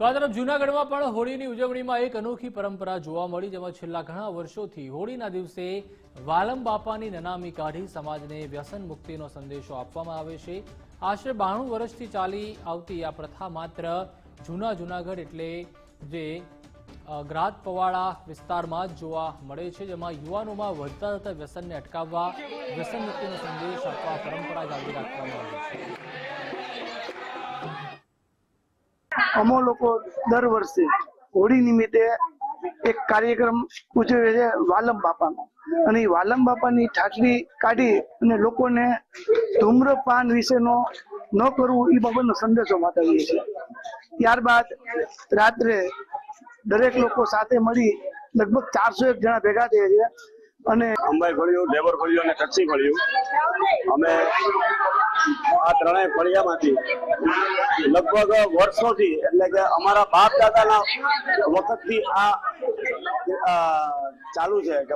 તો આ તરફ જૂનાગઢમાં પણ હોળીની ઉજવણીમાં એક અનોખી પરંપરા જોવા મળી, જેમાં છેલ્લા ઘણા વર્ષોથી હોળીના દિવસે વાલમ બાપાની નનામી કાઢી સમાજને વ્યસન મુક્તિનો સંદેશો આપવામાં આવે છે. આશરે બાણું વર્ષથી ચાલી આવતી આ પ્રથા માત્ર જૂના જૂનાગઢ એટલે જે ગ્રાત પવાડા વિસ્તારમાં જ જોવા મળે છે, જેમાં યુવાનોમાં વધતા જતા વ્યસનને અટકાવવા, વ્યસન મુક્તિનો સંદેશ આપવા પરંપરા જાળવી રાખવામાં આવે છે. અમો લોકો દર વર્ષે હોળી નિમિત્તે એક કાર્યક્રમ ઉજવે છે વાલમ બાપાનો. અને એ વાલમ બાપાની ઠાઠડી કાઢી અને લોકોને ધૂમ્રપાન વિશેનો ન કરવું એ બાબતનો સંદેશો માતાવીએ છીએ. ત્યારબાદ રાત્રે દરેક લોકો સાથે મળી લગભગ ચારસો એક જણા ભેગા થયા છે અને અંબાઈ ફળિયું, લેબર ફળિયું અને કચ્છી ફળિયું. અમે આ ત્રણેય ફળિયામાંથી લગભગ વર્ષોથી એટલે કે અમારા બાપ દાદાના વખતથી આ ચાલુ છે કે